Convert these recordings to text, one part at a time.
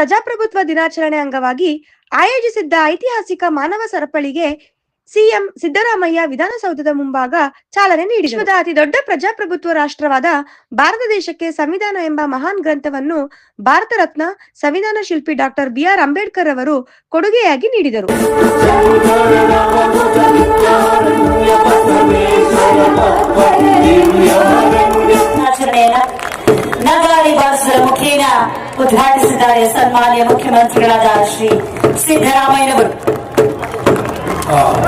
ಪ್ರಜಾಪ್ರಭುತ್ವ ದಿನಾಚರಣೆ ಅಂಗವಾಗಿ ಆಯೋಜಿಸಿದ್ದ ಐತಿಹಾಸಿಕ ಮಾನವ ಸರಪಳಿಗೆ ಸಿಎಂ ಸಿದ್ದರಾಮಯ್ಯ ವಿಧಾನಸೌಧದ ಮುಂಭಾಗ ಚಾಲನೆ ವಿಶ್ವದ ಅತಿ ದೊಡ್ಡ ಪ್ರಜಾಪ್ರಭುತ್ವ ರಾಷ್ಟ್ರವಾದ ಭಾರತ ದೇಶಕ್ಕೆ ಸಂವಿಧಾನ ಎಂಬ ಮಹಾನ್ ಗ್ರಂಥವನ್ನು ಭಾರತ ರತ್ನ ಸಂವಿಧಾನ ಶಿಲ್ಪಿ ಡಾಕ್ಟರ್ ಬಿ ಆರ್ ಅಂಬೇಡ್ಕರ್ ಅವರು ಕೊಡುಗೆಯಾಗಿ ನೀಡಿದರು ಮುಖೇನ ಉದ್ಘಾಟಿಸಿದ್ದಾರೆ ಸನ್ಮಾನ್ಯ ಮುಖ್ಯಮಂತ್ರಿಗಳಾದ ಶ್ರೀ ಸಿದ್ದರಾಮಯ್ಯನವರು.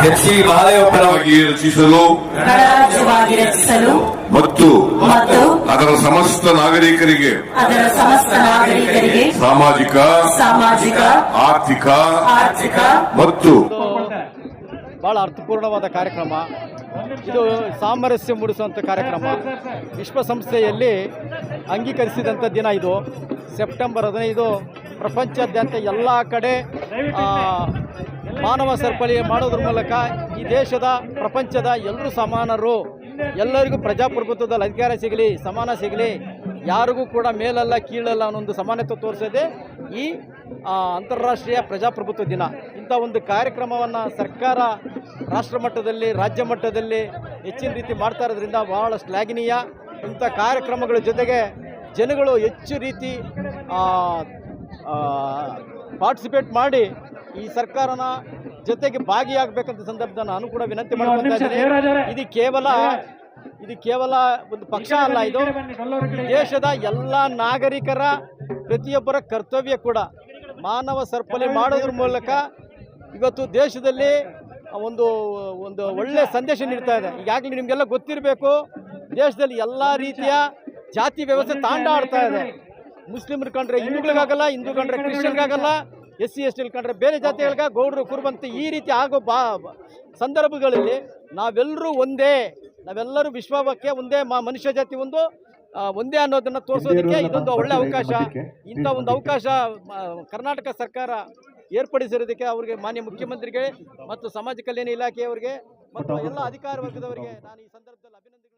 ಹೆಚ್ಚಿ ಸಿ ಮಹಾದೇವಪ್ಪರವಾಗಿ ರಚಿಸಲು ಗಣರಾಜ್ಯವಾಗಿ ರಚಿಸಲು ಮತ್ತು ಮತ್ತು ಅದರ ಸಮಸ್ತ ನಾಗರಿಕರಿಗೆ ಅದರ ಸಮಸ್ತ ನಾಗರಿಕರಿಗೆ ಸಾಮಾಜಿಕ ಸಾಮಾಜಿಕ ಆರ್ಥಿಕ ಆರ್ಥಿಕ ಮತ್ತು ಬಹಳ ಅರ್ಥಪೂರ್ಣವಾದ ಕಾರ್ಯಕ್ರಮ. ಇದು ಸಾಮರಸ್ಯ ಮೂಡಿಸುವಂಥ ಕಾರ್ಯಕ್ರಮ. ವಿಶ್ವಸಂಸ್ಥೆಯಲ್ಲಿ ಅಂಗೀಕರಿಸಿದಂಥ ದಿನ ಇದು. ಸೆಪ್ಟೆಂಬರ್ ಹದಿನೈದು ಪ್ರಪಂಚಾದ್ಯಂತ ಎಲ್ಲ ಕಡೆ ಮಾನವ ಸರಪಳಿ ಮಾಡೋದ್ರ ಮೂಲಕ ಈ ದೇಶದ, ಪ್ರಪಂಚದ ಎಲ್ಲರೂ ಸಮಾನರು, ಎಲ್ಲರಿಗೂ ಪ್ರಜಾಪ್ರಭುತ್ವದಲ್ಲಿ ಅಧಿಕಾರ ಸಿಗಲಿ, ಸಮಾನ ಸಿಗಲಿ, ಯಾರಿಗೂ ಕೂಡ ಮೇಲಲ್ಲ ಕೀಳಲ್ಲ ಅನ್ನೋ ಒಂದು ಸಮಾನತೆ ತೋರಿಸೋದೇ ಈ ಅಂತಾರಾಷ್ಟ್ರೀಯ ಪ್ರಜಾಪ್ರಭುತ್ವ ದಿನ. ಇಂಥ ಒಂದು ಕಾರ್ಯಕ್ರಮವನ್ನು ಸರ್ಕಾರ ರಾಷ್ಟ್ರ ಮಟ್ಟದಲ್ಲಿ ರಾಜ್ಯ ಮಟ್ಟದಲ್ಲಿ ಹೆಚ್ಚಿನ ರೀತಿ ಮಾಡ್ತಾ ಇರೋದ್ರಿಂದ ಬಹಳ ಶ್ಲಾಘನೀಯ ಇಂಥ ಕಾರ್ಯಕ್ರಮಗಳ ಜೊತೆಗೆ ಜನಗಳು ಹೆಚ್ಚು ರೀತಿ ಪಾರ್ಟಿಸಿಪೇಟ್ ಮಾಡಿ ಈ ಸರ್ಕಾರನ ಜೊತೆಗೆ ಭಾಗಿಯಾಗಬೇಕಂತ ಸಂದರ್ಭದ ನಾನು ಕೂಡ ವಿನಂತಿ ಮಾಡ್ಕೊತಾ ಇದ್ದೀನಿ. ಇದು ಕೇವಲ ಇದು ಕೇವಲ ಒಂದು ಪಕ್ಷ ಅಲ್ಲ ಇದು ದೇಶದ ಎಲ್ಲ ನಾಗರಿಕರ ಪ್ರತಿಯೊಬ್ಬರ ಕರ್ತವ್ಯ ಕೂಡ. ಮಾನವ ಸರಪಳಿ ಮಾಡೋದ್ರ ಮೂಲಕ ಇವತ್ತು ದೇಶದಲ್ಲಿ ಒಂದು ಒಂದು ಒಳ್ಳೆಯ ಸಂದೇಶ ನೀಡ್ತಾ ಇದೆ. ಈಗಾಗಲೇ ನಿಮಗೆಲ್ಲ ಗೊತ್ತಿರಬೇಕು ದೇಶದಲ್ಲಿ ಎಲ್ಲ ರೀತಿಯ ಜಾತಿ ವ್ಯವಸ್ಥೆ ತಾಂಡ ಆಡ್ತಾ ಇದೆ. ಮುಸ್ಲಿಮ್ರು ಕಂಡ್ರೆ ಹಿಂದೂಗಳಿಗಾಗಲ್ಲ ಹಿಂದೂ ಕಂಡ್ರೆ ಕ್ರಿಶ್ಚಿಯನ್ಗಾಗಲ್ಲ ಎಸ್ ಸಿ ಎಸ್ ಟಿ ಕಂಡ್ರೆ ಬೇರೆ ಜಾತಿಗಳಿಗ ಗೌಡರು ಕುರುಬಂತ ಈ ರೀತಿ ಆಗೋ ಬಾ ಸಂದರ್ಭಗಳಲ್ಲಿ ನಾವೆಲ್ಲರೂ ಒಂದೇ ನಾವೆಲ್ಲರೂ ವಿಶ್ವಕ್ಕೆ ಒಂದೇ ಮ- ಮನುಷ್ಯ ಜಾತಿ ಒಂದು ಒಂದೇ ಅನ್ನೋದನ್ನ ತೋರಿಸೋದಕ್ಕೆ ಇದೊಂದು ಒಳ್ಳೆ ಅವಕಾಶ. ಇಂಥ ಒಂದು ಅವಕಾಶ ಕರ್ನಾಟಕ ಸರ್ಕಾರ ಏರ್ಪಡಿಸಿರೋದಕ್ಕೆ ಅವರಿಗೆ ಮಾನ್ಯ ಮುಖ್ಯಮಂತ್ರಿಗೆ ಮತ್ತು ಸಮಾಜ ಕಲ್ಯಾಣ ಇಲಾಖೆಯವರಿಗೆ ಮತ್ತು ಎಲ್ಲ ಅಧಿಕಾರ ವರ್ಗದವರಿಗೆ ನಾನು ಈ ಸಂದರ್ಭದಲ್ಲಿ ಅಭಿನಂದನೆ